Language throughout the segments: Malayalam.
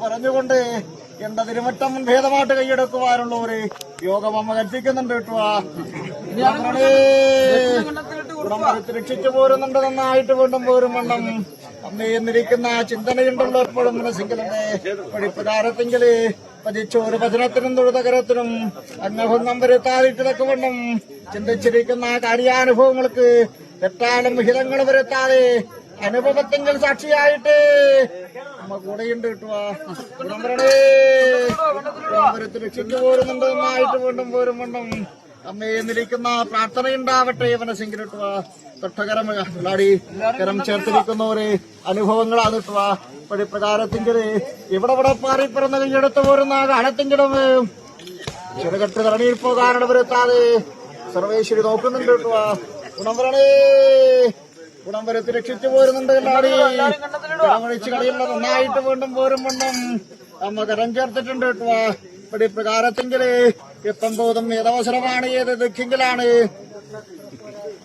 പറഞ്ഞുകൊണ്ട് എന്റെ തിരുമറ്റം ഭേദമായിട്ട് കൈയെടുക്കുവാനുള്ളവര് യോഗം അമ്മ കൽപ്പിക്കുന്നുണ്ട് കേട്ടോ ഉടമ്പരത്ത് രക്ഷിച്ചു പോരുന്നുണ്ട് നന്നായിട്ട് വീണ്ടും പോരും വണ്ണം. അമ്മ എന്നിരിക്കുന്ന ചിന്തനയുണ്ടല്ലോ എപ്പോഴും മനസ്സിങ്കലന്റെ പഠിപ്പുകാരത്തെങ്കിൽ പതിച്ചോറ് ഭജനത്തിനും തൊഴുതകരത്തിനും അന്നഭംഗം വരുത്താതിട്ടതൊക്കെ വണ്ണം. ചിന്തിച്ചിരിക്കുന്ന കാര്യാനുഭവങ്ങൾക്ക് തെറ്റാലും ഹിതങ്ങൾ വരുത്താതെ അനുഭവത്തെങ്കിൽ സാക്ഷിയായിട്ട് കൂടെയുണ്ട് കിട്ടുവാ വീണ്ടും പോരും വണ്ണം അമ്മയെ നിൽക്കുന്ന പ്രാർത്ഥനയുണ്ടാവട്ടെ മനസ്സെങ്കിലും കിട്ടുവാ തൊട്ടകരം പിള്ളാടി കരം ചേർത്തിരിക്കുന്നവരെ അനുഭവങ്ങളാണ് പടി പടിപ്രകാരത്തിങ്കിൽ ഇവിടെ ഇവിടെ പാറി പിറന്ന കൈയെടുത്ത് പോരുന്ന ഗാനത്തിന്റെ ചെറുകെട്ട് തരണിയിൽ പോകാനുള്ള വരുത്താതെ സർവേശ്വരി നോക്കുന്നുണ്ട് കിട്ടുക ഗുണം വരണേ ഗുണം വരത്ത് രക്ഷിച്ചു പോരുന്നുണ്ട് കരമഴിച്ച് കളിയുള്ള നന്നായിട്ട് വീണ്ടും പോരും വീണ്ടും. അമ്മ കരം ചേർത്തിട്ടുണ്ട് കേട്ടോ. ഇവിടെ പ്രകാരത്തെങ്കിൽ ഇപ്പം ബോധം ഏതവസരമാണ് ഏത് ദുഃഖിങ്കിലാണ്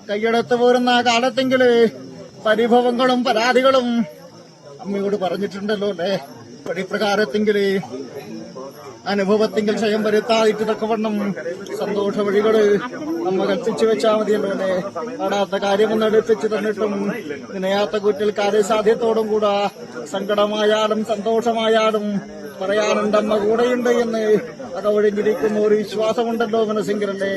കൈയെടുത്ത് പോരുന്ന കാലത്തെങ്കിൽ പരിഭവങ്ങളും പരാതികളും അമ്മയോട് പറഞ്ഞിട്ടുണ്ടല്ലോ അല്ലേ? പടിപ്രകാരത്തെങ്കിൽ അനുഭവത്തെങ്കിൽ സ്വയം വരുത്താതിട്ട് തക്കവണ്ണം സന്തോഷ വഴികൾ നമ്മ കൽപ്പിച്ചു വെച്ചാൽ മതിയല്ലോ അല്ലെ നടാത്ത കാര്യമൊന്നും എടുപ്പിച്ചു തന്നിട്ടും നിനയാത്ത കുറ്റിൽ കാര്യസാധ്യത്തോടും കൂടാ സങ്കടമായാലും സന്തോഷമായാലും പറയാനുണ്ടമ്മ കൂടെയുണ്ട് എന്ന് അതൊഴിഞ്ഞിരിക്കുന്ന ഒരു വിശ്വാസമുണ്ടല്ലോ മനസ്സിങ്കരല്ലേ?